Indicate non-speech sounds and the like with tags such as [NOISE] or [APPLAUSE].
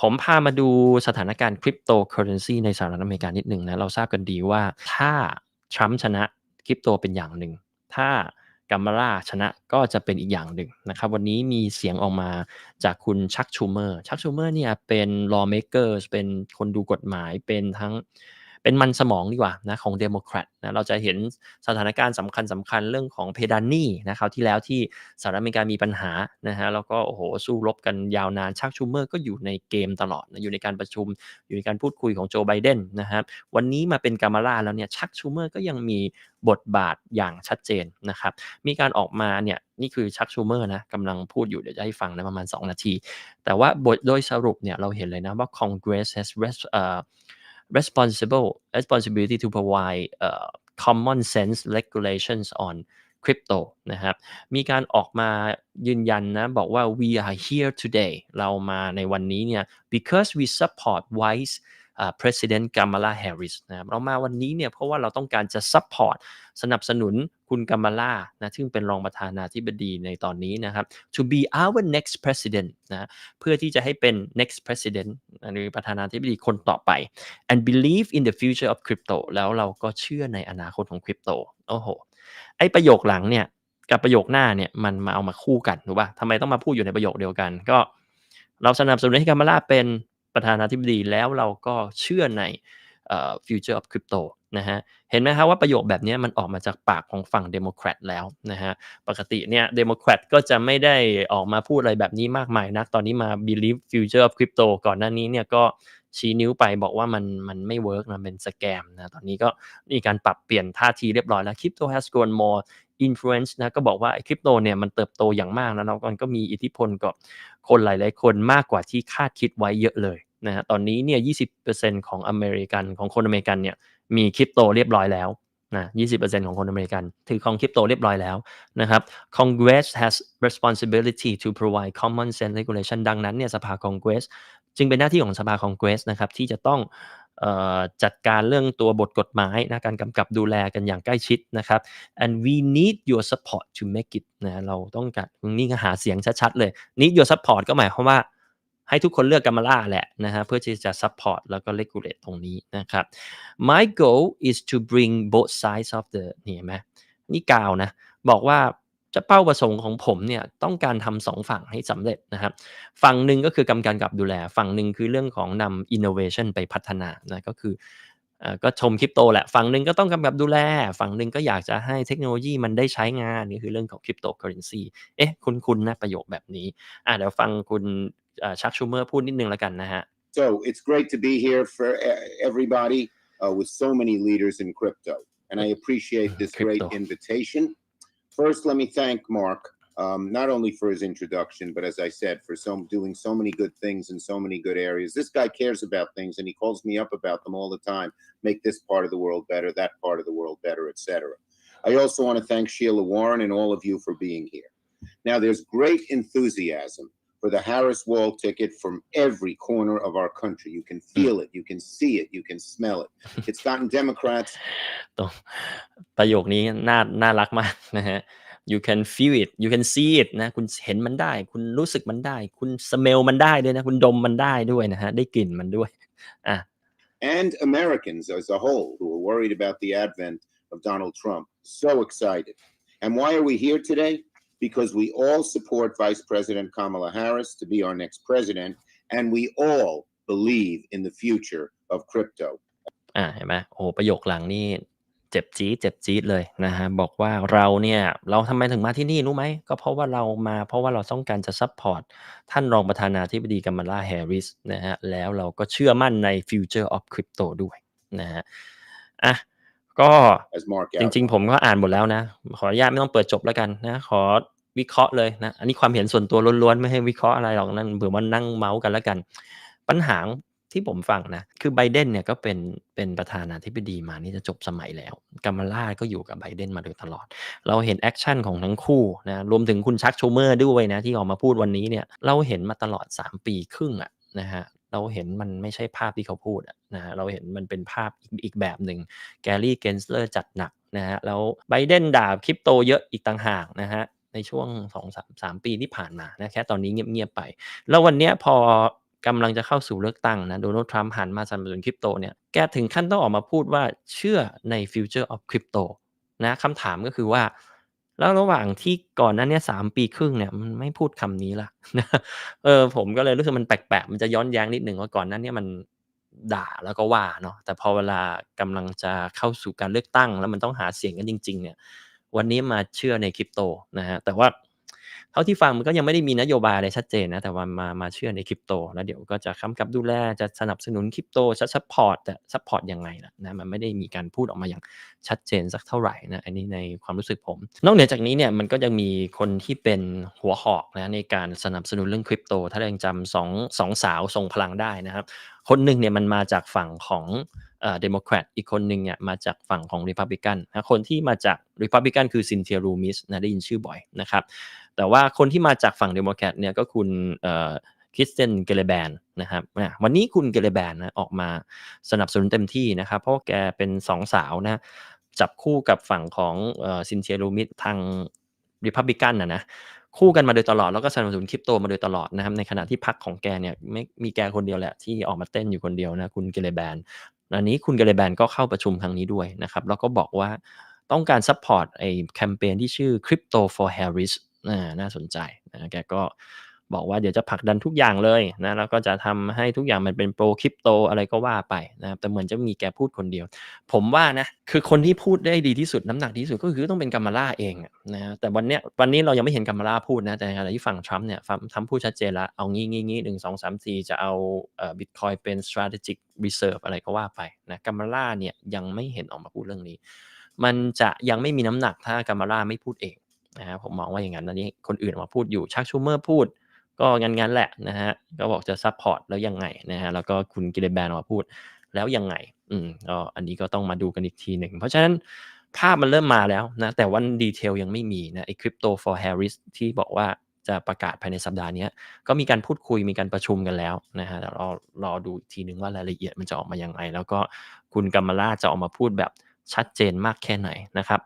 ผมพามาดูสถานการณ์คริปโตเคอเรนซีในสหรัฐอเมริกานิดหนึ่งนะ เราทราบกันดีว่าถ้าทรัมป์ชนะคริปโตเป็นอย่างหนึ่ง ถ้ากัมมาลาชนะก็จะเป็นอีกอย่างหนึ่งนะครับ วันนี้มีเสียงออกมาจากคุณชักชูเมอร์ ชักชูเมอร์เนี่ยเป็น lawmakers เป็นคนดูกฎหมายเป็นทั้ง เป็นมันสมองดีกว่านะของเดโมแครตนะเราจะเห็นสถานการณ์สำคัญสำคัญเรื่องของเพดานนี่นะครับที่แล้วที่สหรัฐอเมริกามีปัญหานะฮะแล้วก็โอ้โหสู้รบกันยาวนานชักชูเมอร์ก็อยู่ในเกมตลอดนะอยู่ในการประชุมอยู่ในการพูดคุยของโจไบเดนนะครับวันนี้มาเป็นกามาลาแล้วเนี่ยชักชูเมอร์ก็ยังมีบทบาทอย่างชัดเจนนะครับมีการออกมาเนี่ยนี่คือชักชูเมอร์นะกำลังพูดอยู่เดี๋ยวจะให้ฟังนะประมาณ 2 นาที แต่ว่าบทโดยสรุปเนี่ยเราเห็นเลยนะว่า Congress has rest, uh, responsible responsibility to provide uh, common sense regulations on crypto นะครับ มีการออกมายืนยันนะบอกว่า we are here today เรามาในวันนี้เนี่ย because we support wise uh, President Kamala Harris นะครับเรามาวันนี้เนี่ยเพราะว่าเราต้องการจะ support สนับสนุนคุณกัมมาลานะซึ่งเป็นรองประธานาธิบดีในตอนนี้นะครับ to be our next president นะเพื่อที่จะให้เป็น next president หรือประธานาธิบดีคนต่อไป and believe in the future of crypto แล้วเราก็เชื่อในอนาคตของคริปโตโอ้โหไอประโยคหลังเนี่ยกับประโยคหน้าเนี่ยมันมาเอามาคู่กันถูกป่ะทำไมต้องมาพูดอยู่ในประโยคเดียวกัน ก็เราสนับสนุนให้กัมมาลาเป็น ประธานาธิบดีแล้วเราก็เชื่อใน future of crypto นะฮะเห็นไหมครับว่าประโยคแบบนี้มันออกมาจากปากของฝั่งเดโมแครตแล้วนะฮะปกติเนี่ยเดโมแครตก็จะไม่ได้ออกมาพูดอะไรแบบนี้มากมายนัก ตอนนี้มา believe future of crypto ก่อนหน้านี้เนี่ยก็ชี้นิ้วไปบอกว่ามันมันไม่เวิร์กมันเป็นสแกมนะตอนนี้ก็มีการปรับเปลี่ยนท่าทีเรียบร้อยแล้ว crypto has grown more influence นะก็บอกว่าคริปโตเนี่ยมันเติบโตอย่างมากนะแล้วมันก็มีอิทธิพลกับคนหลาย ๆ คนมากกว่าที่คาดคิดไว้เยอะเลย นะฮะตอนนี้เนี่ย20%ของอเมริกันของคนอเมริกันเนี่ยมีคริปโตเรียบร้อยแล้วนะ20%ของคนอเมริกันถือของคริปโตเรียบร้อยแล้วนะครับ Congress has responsibility to provide common sense regulation ดังนั้นเนี่ยสภาคองเกรสจึงเป็นหน้าที่ของสภาคองเกรสนะครับที่จะต้องจัดการเรื่องตัวบทกฎหมายนะการกำกับดูแลกันอย่างใกล้ชิดนะครับ and we need your support to make it นะเราต้องการนี่หาเสียงชัดๆเลย need your support ก็หมายความว่า ให้ทุกคนเลือกกัมมาล่าแหละนะฮะเพื่อที่จะ support แล้วก็ regulate ตรงนี้นะครับ my goal is to bring both sides of the นี่เห็นไหมนี่กาวนะบอกว่าจะเป้าประสงค์ของผมเนี่ยต้องการทำสองฝั่งให้สำเร็จนะครับ ฝั่งหนึ่งก็คือกำการกับดูแล ฝั่งหนึ่งคือเรื่องของนำ innovation ไปพัฒนานะก็คือ ก็ชมคริปโตแหละ ฝั่งหนึ่งก็ต้องกำกับดูแล ฝั่งหนึ่งก็อยากจะให้เทคโนโลยีมันได้ใช้งาน นี่คือเรื่องของคริปโตเคอเรนซีเอ๊ะ คุณๆนะประโยคแบบนี้อะเดี๋ยวฟังคุณชักชูเมอร์พูดนิดนึงแล้วกันนะฮะ So it's great to be here for everybody uh, with so many leaders in crypto, and I appreciate this Crypto. great invitation. First, let me thank Mark um, not only for his introduction, but as I said, for so doing so many good things in so many good areas. This guy cares about things, and he calls me up about them all the time. Make this part of the world better, that part of the world better, etc. I also want to thank Sheila Warren and all of you for being here. Now, there's great enthusiasm for the Harris Wall ticket from every corner of our country. You can feel it, you can see it, you can smell it. [LAUGHS] It's gotten Democrats ตรงประโยคนี้น่าน่ารักมาก[LAUGHS] นะฮะ you can feel it you can see it นะ คุณเห็นมันได้ คุณรู้สึกมันได้ คุณ smell มันได้ด้วยนะ คุณดมมันได้ด้วยนะฮะ ได้กลิ่นมันด้วย อ่ะ and Americans as a whole who are worried about the advent of Donald Trump. So excited. And why are we here today? Because we all support Vice President Kamala Harris to be our next president, and we all believe in the future of crypto. อ่าเห็นไหมโอ้ประโยคหลังนี่ เจ็บจี๊ดเจ็บจี๊ดเลยนะฮะบอกว่าเราเนี่ยเราทำไมถึงมาที่นี่รู้ไหมก็เพราะว่าเรามาเพราะว่าเราต้องการจะซัพพอร์ตท่านรองประธานาธิบดีกัมมาลาแฮร์ริสนะฮะแล้วเราก็เชื่อมั่นใน future of crypto ด้วยนะฮะอะก็ As Mark จริงๆ ผมก็อ่านหมดแล้วนะ ขออนุญาตไม่ต้องเปิดจบแล้วกันนะขอวิเคราะห์เลยนะ อันนี้ความเห็นส่วนตัวล้วนๆ ไม่ให้วิเคราะห์อะไรหรอกนั่นเผื่อว่านั่งเมาส์กันแล้วกัน ปัญหา ที่ผมฟังนะ คือไบเดนเนี่ยก็เป็นเป็นประธานาธิบดีมานี่จะจบสมัยแล้วกัมมาลาก็อยู่กับไบเดนมาโดยตลอด เราเห็นแอคชั่นของทั้งคู่นะรวมถึงคุณชักโชเมอร์ด้วยนะ ที่ออกมาพูดวันนี้เนี่ยเราเห็นมาตลอด 3 ปีครึ่งอะนะฮะเราเห็นมันไม่ใช่ภาพที่เขาพูดนะฮะเราเห็นมันเป็นภาพอีกแบบหนึ่งแกรี่เกนสเลอร์จัดหนักนะฮะแล้วไบเดนด่าคริปโตเยอะอีกต่างหากนะฮะในช่วง2 3ปีที่ผ่านมานะแค่ตอนนี้เงียบๆไป แล้ววันนี้พอ กำลังจะเข้าสู่เลือกตั้งนะโดนัลด์ทรัมป์หันมาสนับสนุนคริปโตเนี่ยแกถึงขั้นต้องออกมาพูดว่าเชื่อใน future of crypto นะคำถามก็คือว่า แล้วระหว่างที่ก่อนนั้นเนี่ยสามปีครึ่งเนี่ยมันไม่พูดคำนี้ละนะเออผมก็เลยรู้สึกมันแปลกๆ มันจะย้อนแย้งนิดหนึ่งว่าก่อนนั้นเนี่ยมันด่าแล้วก็ว่าเนาะแต่พอเวลากำลังจะเข้าสู่การเลือกตั้ง แล้วมันต้องหาเสียงกันจริง ๆ เนี่ย วันนี้มาเชื่อในคริปโตนะฮะแต่ว่า เท่าที่ฟังมันก็ยังไม่ได้มีนโยบายอะไรชัดเจนนะ แต่ว่ามามาเชื่อในคริปโต แล้วเดี๋ยวก็จะค้ำกับดูแลจะสนับสนุนคริปโตจะซัพพอร์ตแต่ซัพพอร์ตยังไงล่ะนะมันไม่ได้มีการพูดออกมาอย่างชัดเจนสักเท่าไหร่นะอันนี้ในความรู้สึกผม นอกเหนือจากนี้เนี่ยมันก็ยังมีคนที่เป็นหัวหอกนะในการสนับสนุนเรื่องคริปโต ถ้าเรายังจำสองสองสาวทรงพลังได้นะครับ คนหนึ่งเนี่ยมันมาจากฝั่งของ เอ่อเดโมแครตอีกคนหนึ่งเนี่ยมาจากฝั่งของริพับลิกันนะคนที่มาจากริพับลิกันคือซินเทียรูมิสนะได้ยินชื่อบ่อยนะครับ แต่ว่าคนที่มาจากฝั่งเดโมแครตเนี่ยก็คุณเอ่อคริสเตนเกเลแบนนะครับวันนี้คุณเกเลแบนนะออกมาสนับสนุนเต็มที่นะครับ เพราะแกเป็นสองสาวนะจับคู่กับฝั่งของซินเทียรูมิสทางริพับลิกันนะนะคู่กันมาโดยตลอดแล้วก็สนับสนุนคริปโตมาโดยตลอดนะครับในขณะที่พรรคของแกเนี่ยไม่มีแกคนเดียวแหละที่ออกมาเต้นอยู่คนเดียวนะคุณเกเรแบน อันนี้คุณเกเลแบนก็เข้าประชุมครั้งนี้ด้วยนะครับ แล้วก็บอกว่าต้องการซัพพอร์ตไอ้แคมเปญที่ชื่อ Crypto for Harris น่าสนใจนะแกก็ บอกว่าเดี๋ยวจะผลักดันทุกอย่างเลยนะแล้วก็จะทำให้ทุกอย่างมันเป็นโปรคริปโตอะไรก็ว่าไปนะครับแต่เหมือนจะมีแกพูดคนเดียว ผมว่านะคือคนที่พูดได้ดีที่สุดน้ำหนักที่สุดก็คือต้องเป็นกัมมาล่าเองนะแต่วันเนี้ยวันนี้เรายังไม่เห็นกัมมาล่าพูดนะแต่ในขณะที่ฝั่งทรัมป์เนี่ยทรัมป์พูดชัดเจนล้วเอางี้งี้งี้หนึ่งสองสามสี่จะเอาเอ่อบิตคอยเป็น strategic reserve อะไรก็ว่าไปนะกัมมาล่าเนี่ยยังไม่เห็นออกมาพูดเรื่องนี้ มันจะยังไม่มีน้ำหนักถ้ากัมมาล่าไม่พูดเองนะฮะผมมองว่าอย่างนั้นอันนี้คนอื่นมาพูดอยู่ชักชูเมอร์พูด ก็งั้นๆแหละนะฮะก็บอกจะซัพพอร์ตแล้วยังไงนะฮะแล้วก็คุณกิเลแบนออกมาพูดแล้วยังไง อืมก็อันนี้ก็ต้องมาดูกันอีกทีหนึ่ง เพราะฉะนั้นภาพมันเริ่มมาแล้วนะ แต่ว่าดีเทลยังไม่มีนะไอ้ Crypto for Harris ที่บอกว่าจะประกาศภายในสัปดาห์นี้ก็มีการพูดคุยมีการประชุมกันแล้วนะฮะเดี๋ยวรอรอดูอีกทีหนึ่งว่ารายละเอียดมันจะออกมายังไงแล้วก็คุณกัมมาลาจะออกมาพูดแบบชัดเจนมากแค่ไหนนะครับ